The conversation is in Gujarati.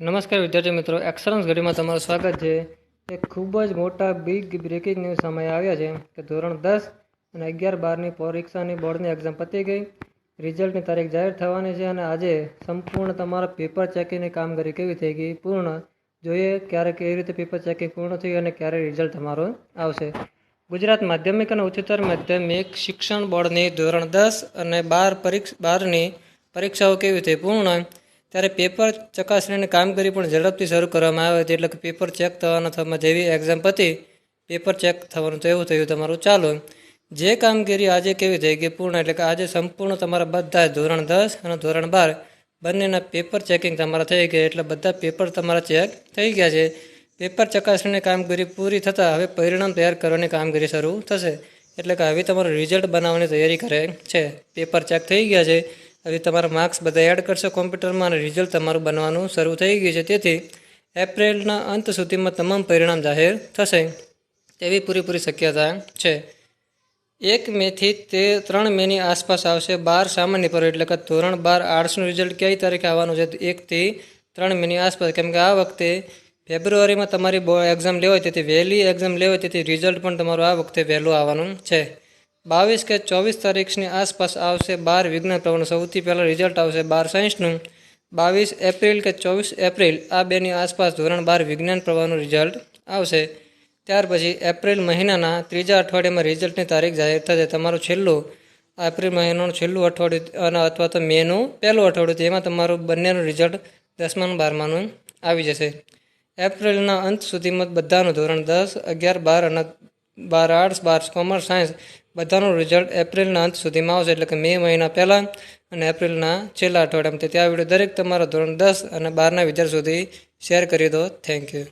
નમસ્કાર વિદ્યાર્થી મિત્રો એક્સલન્સ ઘડીમાં તમારું સ્વાગત છે. એક ખૂબ જ મોટા બિગ બ્રેકિંગ ન્યૂઝ સામે આવ્યા છે કે ધોરણ દસ અને અગિયાર બારની પરીક્ષાની બોર્ડની એક્ઝામ પતી ગઈ. રિઝલ્ટની તારીખ જાહેર થવાની છે અને આજે સંપૂર્ણ તમારા પેપર ચેકિંગની કામગીરી કેવી થઈ ગઈ, પૂર્ણ જોઈએ ક્યારે કેવી રીતે પેપર ચેકિંગ પૂર્ણ થયું અને ક્યારે રિઝલ્ટ તમારું આવશે. ગુજરાત માધ્યમિક અને ઉચ્ચતર માધ્યમિક શિક્ષણ બોર્ડની ધોરણ દસ અને બાર પરીક્ષ, બારની પરીક્ષાઓ કેવી થઈ? પૂર્ણ ત્યારે પેપર ચકાસણીની કામગીરી પણ ઝડપથી શરૂ કરવામાં આવે હતી એટલે કે પેપર ચેક થવાના થવામાં જેવી એક્ઝામ પતી પેપર ચેક થવાનું તો એવું થયું, તમારું ચાલુ. જે કામગીરી આજે કેવી થઈ ગઈ? પૂર્ણ એટલે કે આજે સંપૂર્ણ તમારા બધા ધોરણ દસ અને ધોરણ બાર બંનેના પેપર ચેકિંગ તમારા થઈ ગયા. એટલે બધા પેપર તમારા ચેક થઈ ગયા છે. પેપર ચકાસણીની કામગીરી પૂરી થતાં હવે પરિણામ તૈયાર કરવાની કામગીરી શરૂ થશે. એટલે કે હવે તમારું રિઝલ્ટ બનાવવાની તૈયારી કરે છે. પેપર ચેક થઈ ગયા છે. હવે તમારા માર્ક્સ બધા એડ કરશો કોમ્પ્યુટરમાં અને રિઝલ્ટ તમારું બનવાનું શરૂ થઈ ગયું છે. તેથી એપ્રિલના અંત સુધીમાં તમામ પરિણામ જાહેર થશે. તેવી પૂરેપૂરી શક્યતા છે. એક મેથી તે ત્રણ મેની આસપાસ આવશે. બાર સામાન્ય પર એટલે કે ધોરણ બાર આર્ટ્સનું રિઝલ્ટ કઈ તારીખે આવવાનું છે? એકથી ત્રણ મેની આસપાસ. કેમ કે આ વખતે ફેબ્રુઆરીમાં તમારી બો એક્ઝામ લેવાય, તેથી વહેલી એક્ઝામ લેવાય, તેથી રિઝલ્ટ પણ તમારું આ વખતે વહેલું આવવાનું છે. બાવીસ કે ચોવીસ તારીખની આસપાસ આવશે બાર વિજ્ઞાન પ્રવણ સૌથી પહેલાં રિઝલ્ટ આવશે બાર સાયન્સનું. બાવીસ એપ્રિલ કે ચોવીસ એપ્રિલ આ બેની આસપાસ ધોરણ બાર વિજ્ઞાન પ્રવાહનું રિઝલ્ટ આવશે. ત્યાર પછી એપ્રિલ મહિનાના ત્રીજા અઠવાડિયામાં રિઝલ્ટની તારીખ જાહેર થશે. તમારું છેલ્લું એપ્રિલ મહિનાનું છેલ્લું અઠવાડિયું અથવા તો મેનું પહેલું અઠવાડિયું તેમાં તમારું બંનેનું રિઝલ્ટ દસમાનું, બારમાનું આવી જશે. એપ્રિલના અંત સુધીમાં બધાનું ધોરણ દસ, અગિયાર, બાર અને બાર આર્ટ્સ, બાર કોમર્સ, સાયન્સ, બધાનું રિઝલ્ટ એપ્રિલના અંત સુધીમાં આવશે. એટલે કે મે મહિના પહેલાં અને એપ્રિલના છેલ્લા અઠવાડિયામાં. ત્યાં વીડિયો દરેક તમારા ધોરણ દસ અને બારના વિદ્યાર્થી સુધી શેર કરી દો. Thank you